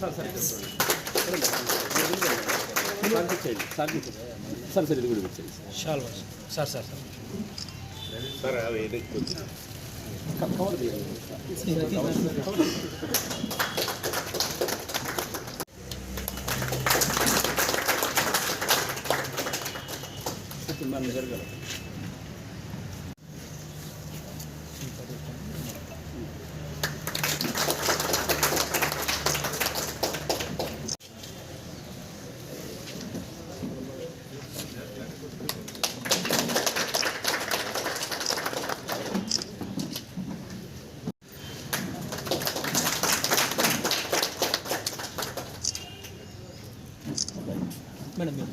Sir sir sir sir sir ఇది కూడా ఇచ్చేది shawl sir sir sir. Sir cover తీయాలి మనం జరగాలి మేడం మీరు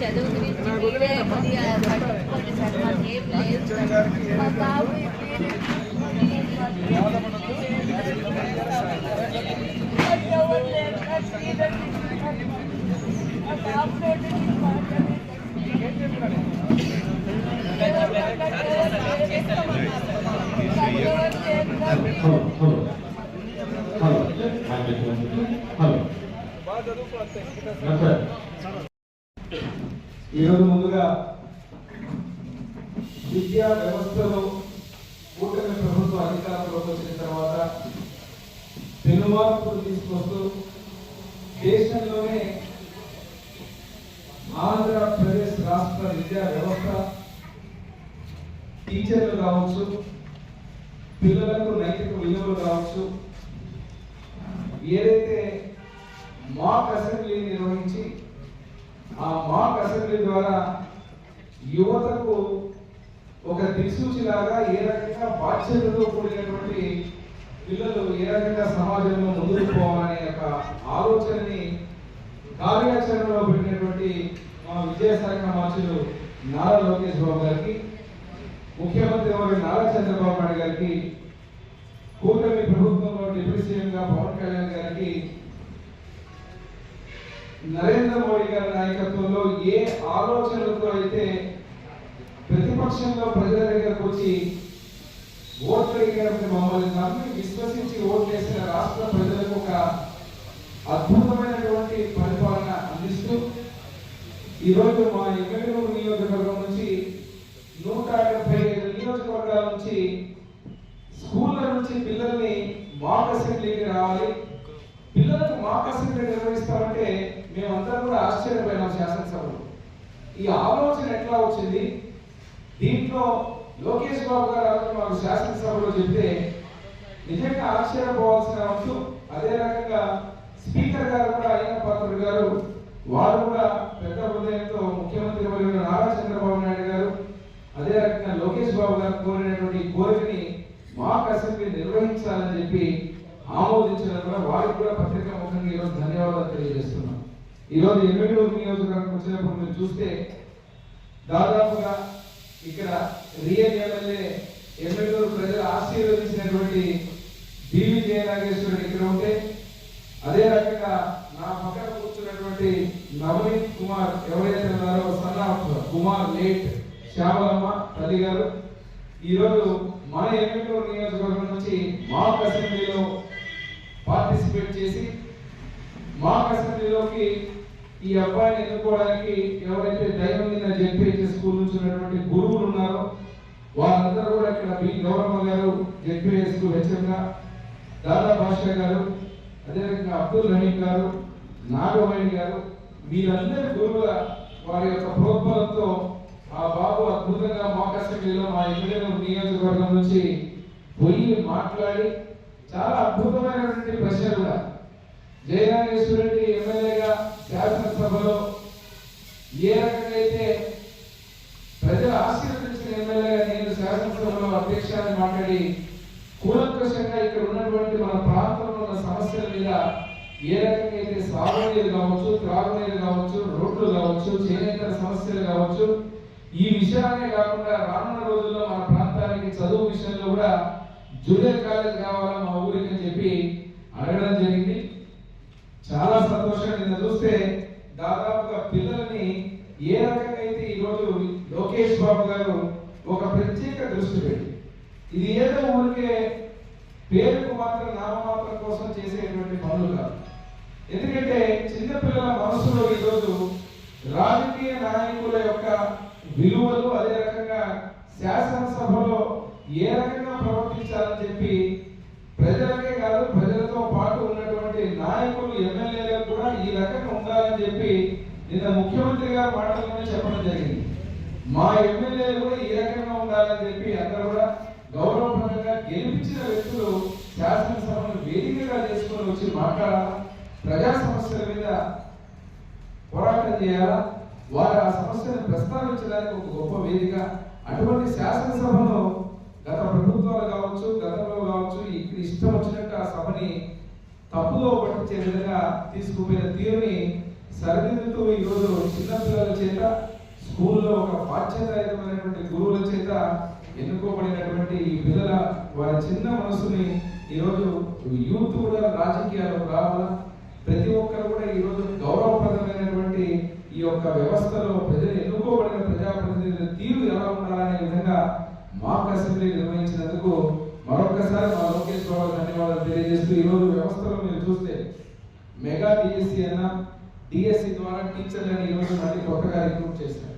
చదువు గురించి మీరే కొద్దిగా పట్టుకోండి సార్ మాకేం లేదు మా బాబు హలో హలో ఈరోజు ముందుగా విద్యా వ్యవస్థలో కూటమి ప్రభుత్వ అధికారంలోకి వచ్చిన తర్వాత పెనుమార్పులు తీసుకొస్తూ దేశంలోనే ఆంధ్రప్రదేశ్ రాష్ట్ర విద్యా వ్యవస్థ టీచర్లు కావచ్చు పిల్లలకు నైతిక విలువలు కావచ్చు ఏదైతే మాక్ అసెంబ్లీ నిర్వహించి ఆ మాక్ అసెంబ్లీ ద్వారా యువతకు ఒక దిక్సూచిలాగా ఏ రకంగా బాధ్యతతో కూడినటువంటి పిల్లలు ఏ రకంగా సమాజంలో ముందుకు పోవాలనే ఒక ఆలోచనని కార్యాచరణలో పెట్టినటువంటి మా విద్యాశాఖ మంత్రులు నారా లోకేష్ బాబు గారికి ముఖ్యమంత్రి వారి నారా చంద్రబాబు నాయుడు గారికి కూటమి ప్రభుత్వంలో డిప్యూటీ సీఎంగా పవన్ కళ్యాణ్ గారికి నరేంద్ర మోడీ గారి నాయకత్వంలో ఏ ఆలోచనలతో అయితే ప్రతిపక్షంలో ప్రజల దగ్గరకు వచ్చి ఓట్లు అడిగినటువంటి మమ్మల్ని నమ్మి విశ్వసించి ఓట్లేసిన రాష్ట్ర ప్రజలకు ఒక అద్భుతమైనటువంటి పరిపాలన అందిస్తూ ఈరోజు మా ఎమ్మెల్యే నియోజకవర్గం నుంచి నూట డెబ్బై ఐదు నియోజకవర్గాల నుంచి స్కూళ్ళ నుంచి పిల్లల్ని మాక్ అసెంబ్లీకి రావాలి. పిల్లల మేమంతా కూడా ఆశ్చర్యపోయినాం శాసనసభలో. ఈ ఆలోచన ఎట్లా వచ్చింది? దీంట్లో లోకేష్ బాబు గారు ఆ మాకు శాసనసభలో చెప్తే నిజంగా ఆశ్చర్యపోవాల్సిన అంశం అదే రకంగా స్పీకర్ గారు కూడా అయిన పాత్రుడు గారు వారు కూడా పెద్ద హృదయంతో ముఖ్యమంత్రి వర్యులు నారా చంద్రబాబు నాయుడు గారు అదే రకంగా లోకేష్ బాబు గారు కోరినటువంటి కోరికని మాక్ అసెంబ్లీ నిర్వహించాలని చెప్పి ఆమోదించడం కూడా వారికి కూడా పత్రికా ముఖంగా ఈరోజు ధన్యవాదాలు తెలియజేస్తున్నాం. ఈరోజు ఎమ్మెల్యేలు నియోజకవర్గం వచ్చినప్పుడు మీరు చూస్తే దాదాపుగా ఇక్కడ రియల్ ఎమ్మెల్యే ఎమ్మెల్యేలు ప్రజలు ఆశీర్వదించినటువంటి బివి జయనాగేశ్వరుడు ఇక్కడ ఉంటే అదే రకంగా నా పక్కన కూర్చున్నటువంటి నవనీత్ కుమార్ ఎవరైతే ఉన్నారో సన్ కుమార్ లేట్ శ్యామలమ్మ తల్లి గారు ఈరోజు మన ఎమ్మెల్యే నియోజకవర్గం నుంచి మా అసెంబ్లీలో పార్టిసిపేట్ చేసి మా అసెంబ్లీలోకి ఈ అబ్బాయిని ఎన్నుకోవడానికి ఎవరైతే దైవంగా జెడ్పీహెచ్ స్కూల్ నుంచి ఉన్నటువంటి గురువులు ఉన్నారో వారందరూ కూడా ఇక్కడ బి. గౌరమ్మ గారు జెడ్పీహెచ్ స్కూల్ హెచ్ఎంగా దాదా భాష గారు అదేవిధంగా అబ్దుల్ రహీం గారు నాగమణి గారు మీరందరి గురువుల వారి యొక్క ప్రోద్బలంతో ఆ బాబు అద్భుతంగా మాక్ మా ఎమ్మెల్యే నియోజకవర్గం నుంచి పోయి మాట్లాడి చాలా అద్భుతమైనటువంటి ప్రశ్న కూడా జయనాగేశ్వరరెడ్డి ఎమ్మెల్యేగా శాసనసభలో ఏ రకంగా అయితే ప్రజలు ఆశీర్వదించిన ఎమ్మెల్యేగా నేను శాసనసభలో అధ్యక్షాన్ని మాట్లాడి కూలంకషంగా ఇక్కడ ఉన్నటువంటి మన ప్రాంతంలో ఉన్న సమస్యల మీద ఏ రకంగా అయితే సాగునీరు కావచ్చు త్రాగునీరు కావచ్చు రోడ్లు కావచ్చు చేనేతర సమస్యలు కావచ్చు ఈ విషయాలనే కాకుండా రానున్న రోజుల్లో మన ప్రాంతానికి చదువు విషయంలో కూడా జూనియర్ కాలేజ్ కావాలా మా ఊరికి అని చెప్పి అడగడం జరిగింది. చాలా సంతోషంగా నిన్న చూస్తే దాదాపుగా పిల్లల్ని ఏ రకంగా అయితే ఈరోజు లోకేష్ బాబు గారు ఒక ప్రత్యేక దృష్టి పెట్టి ఇది ఏదో ఊరికే పేరుకు మాత్రం నామమాత్రం కోసం చేసేటువంటి పనులు కాదు. ఎందుకంటే చిన్నపిల్లల మనసులో ఈరోజు రాజకీయ నాయకుల యొక్క విలువలు అదే రకంగా శాసనసభలో ఏ రకంగా ప్రవర్తించాలని చెప్పి ప్రజలకు కాదు ప్రజలతో పాటు ఉన్నటువంటి నాయకులు ఎమ్మెల్యేలకు కూడా ఈ రకంగా ఉండాలని చెప్పి నిన్న ముఖ్యమంత్రి గారు మాటల్లోనే చెప్పడం జరిగింది. మా ఎమ్మెల్యేలు కూడా ఈ రకంగా ఉండాలని చెప్పి అందరూ కూడా గౌరవప్రదంగా గెలిపించిన వ్యక్తులు శాసనసభను వేదికగా చేసుకొని వచ్చి మాట్లాడాలా? ప్రజా సమస్యల మీద పోరాటం చేయాలా? వారు ఆ సమస్యను ప్రస్తావించడానికి ఒక గొప్ప వేదిక. అటువంటి శాసనసభను గత ప్రభుత్వాలు కావచ్చు గతంలో కావచ్చు ఇక్కడ ఇష్టం వచ్చినట్టు ఆ సభని తప్పుదో పట్టించే విధంగా తీసుకుపోయిన తీరుని సరిదిద్దుతూ ఈరోజు చిన్నపిల్లల చేత స్కూల్లో ఒక బాధ్యతాయుతమైనటువంటి గురువుల చేత ఎన్నుకోబడినటువంటి ఈ పిల్లల వారి చిన్న మనసుని ఈరోజు యూత్ కూడా రాజకీయాలకు రావాలా? ప్రతి ఒక్కరు కూడా ఈరోజు గౌరవప్రదమైనటువంటి ఈ యొక్క వ్యవస్థలో ప్రజలు ఎన్నుకోబడిన ప్రజాప్రతినిధుల తీరు ఎలా ఉండాలనే విధంగా మాక్ అసెంబ్లీ నిర్వహించారు మరొకసారి మా లోకేష్ బాబు ధన్యవాదాలు తెలియజేస్తూ ఈరోజు వ్యవస్థలో మీరు చూస్తే మెగా డిఎస్సి అన్న డిఎస్సి ద్వారా టీచర్లను ఈరోజు మళ్ళీ కొత్తగా రిక్రూట్ చేశారు.